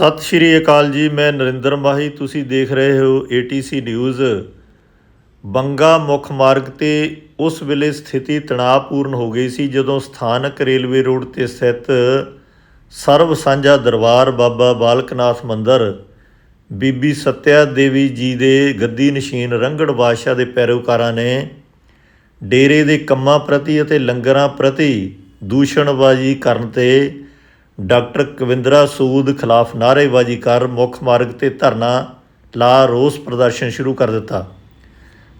ਸਤਿ ਸ਼੍ਰੀ ਅਕਾਲ ਜੀ, ਮੈਂ ਨਰਿੰਦਰ ਮਾਹੀ। ਤੁਸੀਂ ਦੇਖ ਰਹੇ ਹੋ ATC ਨਿਊਜ਼ ਬੰਗਾ ਮੁੱਖ ਮਾਰਗ ਤੇ ਉਸ ਵੇਲੇ ਸਥਿਤੀ ਤਣਾਅਪੂਰਨ ਹੋ ਗਈ ਸੀ, ਜਦੋਂ ਸਥਾਨਕ ਰੇਲਵੇ ਰੋਡ ਤੇ ਸਥਿਤ ਸਰਬ ਸਾਂਝਾ ਦਰਬਾਰ ਬਾਬਾ ਬਾਲਕਨਾਥ ਮੰਦਰ ਬੀਬੀ ਸਤਿਆ ਦੇਵੀ ਜੀ ਦੇ ਗੱਦੀ ਨਸ਼ੀਨ ਰੰਗੜ ਬਾਦਸ਼ਾਹ ਦੇ ਪੈਰੋਕਾਰਾਂ ਨੇ ਡੇਰੇ ਦੇ ਕੰਮਾਂ ਪ੍ਰਤੀ ਅਤੇ ਲੰਗਰਾਂ ਪ੍ਰਤੀ ਦੂਸ਼ਣਬਾਜ਼ੀ ਕਰਨ ਤੇ ਡਾਕਟਰ ਕਵਿੰਦਰਾ ਸੂਦ ਖਿਲਾਫ ਨਾਅਰੇਬਾਜ਼ੀ ਕਰ ਮੁੱਖ ਮਾਰਗ ਤੇ ਧਰਨਾ ਲਾ ਰੋਸ ਪ੍ਰਦਰਸ਼ਨ ਸ਼ੁਰੂ ਕਰ ਦਿੱਤਾ।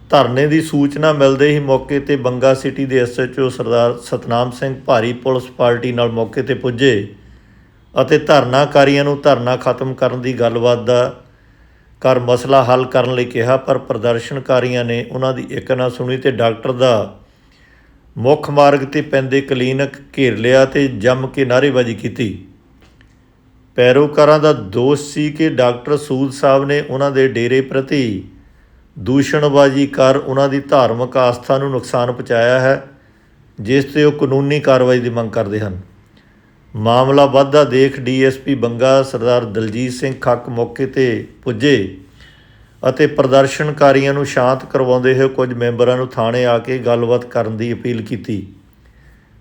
ਧਰਨੇ ਦੀ ਸੂਚਨਾ ਮਿਲਦੇ ਹੀ ਮੌਕੇ ਤੇ ਬੰਗਾ ਸਿਟੀ ਦੇ ਐਸਐਚਓ ਸਰਦਾਰ ਸਤਨਾਮ ਸਿੰਘ ਭਾਰੀ ਪੁਲਿਸ ਪਾਰਟੀ ਨਾਲ ਮੌਕੇ ਤੇ ਪੁੱਜੇ ਅਤੇ ਧਰਨਾਕਾਰੀਆਂ ਨੂੰ ਧਰਨਾ ਖਤਮ ਕਰਨ ਦੀ ਗੱਲਬਾਤ ਦਾ ਕਰ ਮਸਲਾ ਹੱਲ ਕਰਨ ਲਈ ਕਿਹਾ, ਪਰ ਪ੍ਰਦਰਸ਼ਨਕਾਰੀਆਂ ਨੇ ਉਹਨਾਂ ਦੀ ਇੱਕ ਨਾ ਸੁਣੀ ਤੇ ਡਾਕਟਰ ਦਾ ਮੁੱਖ ਮਾਰਗ ਤੇ ਪੈਂਦੇ ਕਲੀਨਿਕ ਘੇਰ ਲਿਆ ਤੇ ਜੰਮ ਕੇ ਨਾਅਰੇਬਾਜ਼ੀ ਕੀਤੀ। ਪੈਰੋਕਾਰਾਂ ਦਾ ਦੋਸ਼ ਸੀ ਕਿ ਡਾਕਟਰ ਸੂਦ ਸਾਹਿਬ ਨੇ ਉਹਨਾਂ ਦੇ ਡੇਰੇ ਪ੍ਰਤੀ ਦੂਸ਼ਣਬਾਜ਼ੀ ਕਰ ਉਹਨਾਂ ਦੀ ਧਾਰਮਿਕ ਆਸਥਾ ਨੂੰ ਨੁਕਸਾਨ ਪਹੁੰਚਾਇਆ ਹੈ, ਜਿਸ ਤੇ ਉਹ ਕਾਨੂੰਨੀ ਕਾਰਵਾਈ ਦੀ ਮੰਗ ਕਰਦੇ ਹਨ। ਮਾਮਲਾ ਵੱਧਦਾ ਦੇਖ ਡੀਐਸਪੀ ਬੰਗਾ ਸਰਦਾਰ ਦਲਜੀਤ ਸਿੰਘ ਖੱਕ ਮੌਕੇ ਤੇ ਪੁੱਜੇ। ਅਤੇ ਪ੍ਰਦਰਸ਼ਨਕਾਰੀਆਂ ਨੂੰ ਸ਼ਾਂਤ ਕਰਵਾਉਂਦੇ ਹੋਏ ਕੁਝ ਮੈਂਬਰਾਂ ਨੂੰ ਥਾਣੇ ਆ ਕੇ ਗੱਲਬਾਤ ਕਰਨ ਦੀ ਅਪੀਲ ਕੀਤੀ।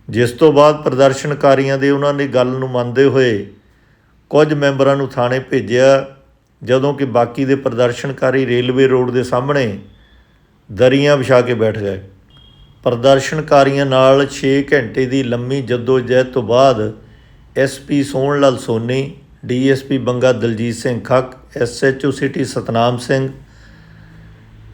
ਜਿਸ ਤੋਂ ਬਾਅਦ ਪ੍ਰਦਰਸ਼ਨਕਾਰੀਆਂ ਦੇ ਉਹਨਾਂ ਨੇ ਗੱਲ ਨੂੰ ਮੰਨਦੇ ਹੋਏ ਕੁਝ ਮੈਂਬਰਾਂ ਨੂੰ ਥਾਣੇ ਭੇਜਿਆ, ਜਦੋਂ ਕਿ ਬਾਕੀ ਦੇ ਪ੍ਰਦਰਸ਼ਨਕਾਰੀ ਰੇਲਵੇ ਰੋਡ ਦੇ ਸਾਹਮਣੇ ਦਰੀਆਂ ਵਿਛਾ ਕੇ ਬੈਠ ਗਏ। ਪ੍ਰਦਰਸ਼ਨਕਾਰੀਆਂ ਨਾਲ 6 ਘੰਟੇ ਦੀ ਲੰਮੀ ਜਦੋਜਹਿਦ ਤੋਂ ਬਾਅਦ SP Sohan Lal Soni DSP Banga Daljit Singh Khakh SHO city Satnam Singh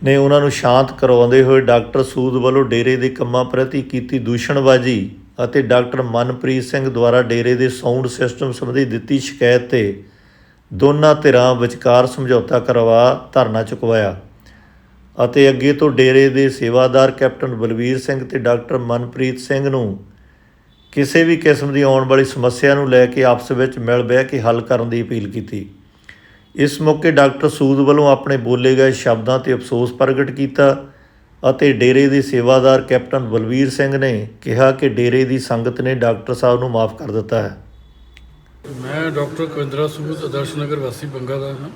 ਨੇ ਉਹਨਾਂ ਨੂੰ ਸ਼ਾਂਤ ਕਰਵਾਉਂਦੇ ਹੋਏ ਡਾਕਟਰ ਸੂਦ ਵੱਲੋਂ ਡੇਰੇ ਦੇ ਕੰਮਾਂ ਪ੍ਰਤੀ ਕੀਤੀ ਦੂਸ਼ਣਬਾਜ਼ੀ ਅਤੇ ਡਾਕਟਰ ਮਨਪ੍ਰੀਤ ਸਿੰਘ ਦੁਆਰਾ ਡੇਰੇ ਦੇ ਸਾਊਂਡ ਸਿਸਟਮ ਸੰਬੰਧੀ ਦਿੱਤੀ ਸ਼ਿਕਾਇਤ ਤੇ ਦੋਨਾਂ ਧਿਰਾਂ ਵਿਚਕਾਰ ਸਮਝੌਤਾ ਕਰਵਾ ਧਰਨਾ ਚੁਕਵਾਇਆ ਅਤੇ ਅੱਗੇ ਤੋਂ ਡੇਰੇ ਦੇ ਸੇਵਾਦਾਰ ਕੈਪਟਨ ਬਲਵੀਰ ਸਿੰਘ ਤੇ ਡਾਕਟਰ ਮਨਪ੍ਰੀਤ ਸਿੰਘ ਨੂੰ ਕਿਸੇ ਵੀ ਕਿਸਮ ਦੀ ਆਉਣ ਵਾਲੀ ਸਮੱਸਿਆ ਨੂੰ ਲੈ ਕੇ ਆਪਸ ਵਿੱਚ ਮਿਲ ਬਹਿ ਕੇ ਹੱਲ ਕਰਨ ਦੀ ਅਪੀਲ ਕੀਤੀ। ਇਸ ਮੌਕੇ ਡਾਕਟਰ ਸੂਦ ਵੱਲੋਂ ਆਪਣੇ ਬੋਲੇ ਗਏ ਸ਼ਬਦਾਂ ਤੇ ਅਫਸੋਸ ਪ੍ਰਗਟ ਕੀਤਾ ਅਤੇ ਡੇਰੇ ਦੇ ਸੇਵਾਦਾਰ ਕੈਪਟਨ ਬਲਵੀਰ ਸਿੰਘ ਨੇ ਕਿਹਾ ਕਿ ਡੇਰੇ ਦੀ ਸੰਗਤ ਨੇ ਡਾਕਟਰ ਸਾਹਿਬ ਨੂੰ ਮਾਫ ਕਰ ਦਿੱਤਾ ਹੈ। ਮੈਂ ਡਾਕਟਰ ਕਵਿੰਦਰਾ ਸੂਦ, ਆਦਰਸ਼ ਨਗਰ ਵਾਸੀ ਬੰਗਾ ਦਾ ਹਾਂ।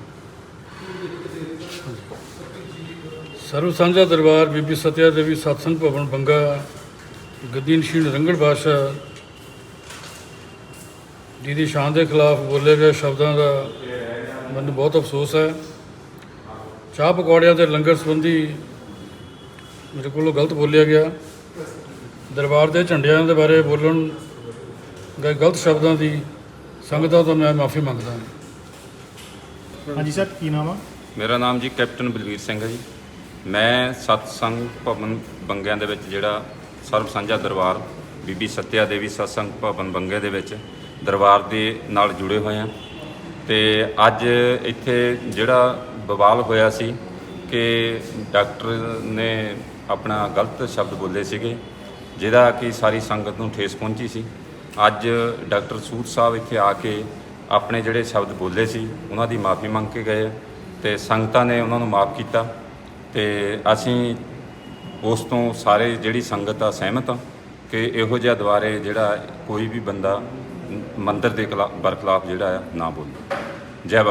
ਸਰਵ ਸਾਂਝਾ ਦਰਬਾਰ ਬੀਬੀ ਸਤਿਆ ਦੇਵੀ ਸਤਸੰਗ ਭਵਨ ਬੰਗਾ ਗੱਦੀ ਰੰਗੜ ਬਾਦਸ਼ਾਹ ਜੀ ਦੀ ਸ਼ਾਨ ਦੇ ਖਿਲਾਫ ਬੋਲੇ ਗਏ ਸ਼ਬਦਾਂ ਦਾ ਮੈਨੂੰ ਬਹੁਤ ਅਫਸੋਸ ਹੈ। ਚਾਹ ਪਕੌੜਿਆਂ ਦੇ ਲੰਗਰ ਸੰਬੰਧੀ ਮੇਰੇ ਕੋਲੋਂ ਗਲਤ ਬੋਲਿਆ ਗਿਆ। ਦਰਬਾਰ ਦੇ ਝੰਡਿਆਂ ਦੇ ਬਾਰੇ ਬੋਲਣ ਗਏ ਗਲਤ ਸ਼ਬਦਾਂ ਦੀ ਸੰਗਤਾਂ ਤੋਂ ਮੈਂ ਮਾਫੀ ਮੰਗਦਾ ਹਾਂ। ਹਾਂਜੀ ਸਰ ਕੀ ਨਾਮ ਆ? ਮੇਰਾ ਨਾਮ ਜੀ ਕੈਪਟਨ ਬਲਵੀਰ ਸਿੰਘ ਹੈ ਜੀ। ਮੈਂ ਸਤਸੰਗ ਭਵਨ ਬੰਗਿਆਂ ਦੇ ਵਿੱਚ ਜਿਹੜਾ ਸਰਬ ਸਾਂਝਾ ਦਰਬਾਰ ਬੀਬੀ ਸਤਿਆ ਦੇਵੀ ਸਤਸੰਗ ਭਵਨ ਬੰਗੇ ਦੇ ਵਿੱਚ ਦਰਬਾਰ ਦੇ ਨਾਲ ਜੁੜੇ ਹੋਏ ਹਾਂ। ਤੇ ਅੱਜ ਇੱਥੇ ਜਿਹੜਾ ਬਵਾਲ ਹੋਇਆ ਸੀ ਕਿ ਡਾਕਟਰ ਨੇ ਆਪਣਾ ਗਲਤ ਸ਼ਬਦ ਬੋਲੇ ਸੀਗੇ, ਜਿਹਦਾ ਕਿ ਸਾਰੀ ਸੰਗਤ ਨੂੰ ਠੇਸ ਪਹੁੰਚੀ ਸੀ। ਅੱਜ ਡਾਕਟਰ ਸੂਰ ਸਾਹਿਬ ਇੱਥੇ ਆ ਕੇ ਆਪਣੇ ਜਿਹੜੇ ਸ਼ਬਦ ਬੋਲੇ ਸੀ, ਉਹਨਾਂ ਦੀ ਮਾਫੀ ਮੰਗ ਕੇ ਗਏ ਆ ਤੇ ਸੰਗਤਾਂ ਨੇ ਉਹਨਾਂ ਨੂੰ ਮਾਫ ਕੀਤਾ ਤੇ ਅਸੀਂ ਉਸ ਤੋਂ ਸਾਰੇ ਜਿਹੜੀ ਸੰਗਤ ਆ ਸਹਿਮਤ ਆ ਕਿ ਇਹੋ ਜਿਹਾ ਦੁਆਰੇ ਜਿਹੜਾ ਕੋਈ ਵੀ ਬੰਦਾ ਮੰਦਰ ਦੇ ਖਿਲਾ- ਬਰਖਲਾਫ ਜਿਹੜਾ ਆ ਨਾ ਬੋਲੋ। ਜੈ ਬਾਬਾ